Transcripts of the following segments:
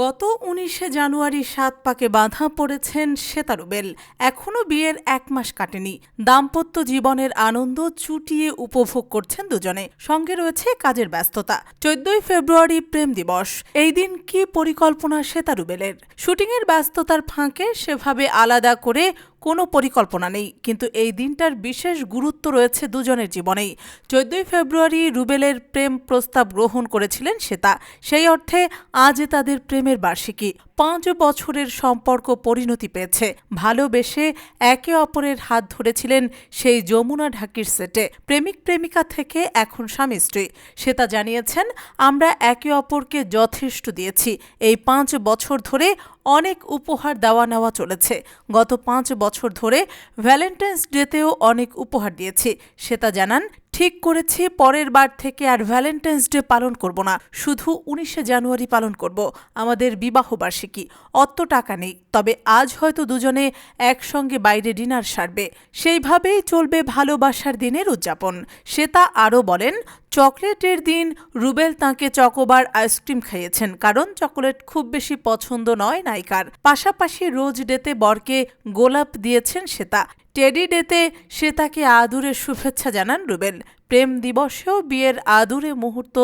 গত উনিশে জানুয়ারি সাত পাকে বাঁধা পড়েছেন শ্বেতারুবেল এখনও বিয়ের এক মাস কাটেনি। দাম্পত্য জীবনের আনন্দ চুটিয়ে উপভোগ করছেন দুজনে। সঙ্গে রয়েছে কাজের ব্যস্ততা। চোদ্দই ফেব্রুয়ারি প্রেম দিবস। এই দিন কি পরিকল্পনা শ্বেতারুবেলের শুটিংয়ের ব্যস্ততার ফাঁকে সেভাবে আলাদা করে কোনো পরিকল্পনা নেই, কিন্তু এই দিনটার বিশেষ গুরুত্ব রয়েছে দুজনের জীবনেই। চোদ্দই ফেব্রুয়ারি রুবেলের প্রেম প্রস্তাব গ্রহণ করেছিলেন শ্বেতা। সেই অর্থে আজ তাদের প্রেমের বার্ষিকী। পাঁচ বছরের সম্পর্ক পরিণতি পেয়েছে। ভালোবেসে একে অপরের হাত ধরেছিলেন সেই যমুনা ঢাকির সেটে। প্রেমিক প্রেমিকা থেকে এখন স্বামী স্ত্রী। শ্বেতা জানিয়েছেন, আমরা একে অপরকে যথেষ্ট দিয়েছি। এই পাঁচ বছর ধরে অনেক উপহার দেওয়া নেওয়া চলেছে। গত পাঁচ বছর ধরে ভ্যালেন্টাইন্স ডেতেও অনেক উপহার দিয়েছি শ্বেতা জানান ঠিক করেছি, পরের বার থেকে আর ভ্যালেন্টাইন্স ডে পালন করব না। শুধু উনিশে জানুয়ারি পালন করব। আমাদের বিবাহ বার্ষিকী। অত টাকা নেই। তবে আজ হয়তো দুজনে একসঙ্গে বাইরে ডিনার সারবে। সেইভাবেই চলবে ভালোবাসার দিনের উদযাপন। শ্বেতা আরও বলেন, চকলেটের দিন রুবেল তাঁকে চকোবার আইসক্রিম খাইয়েছেন। কারণ চকোলেট খুব বেশি পছন্দ নয় নায়িকার। পাশাপাশি রোজ ডেতে বরকে গোলাপ দিয়েছেন শ্বেতা। টেডি ডেতে সে তাকে আদুরে শুভেচ্ছা জানান রুবেল। প্রেম দিবসেও বিয়ের আদুরে মুহূর্ত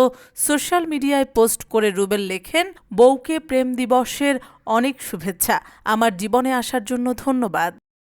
সোশ্যাল মিডিয়ায় পোস্ট করে রুবেল লেখেন, বউকে প্রেম দিবসের অনেক শুভেচ্ছা। আমার জীবনে আসার জন্য ধন্যবাদ।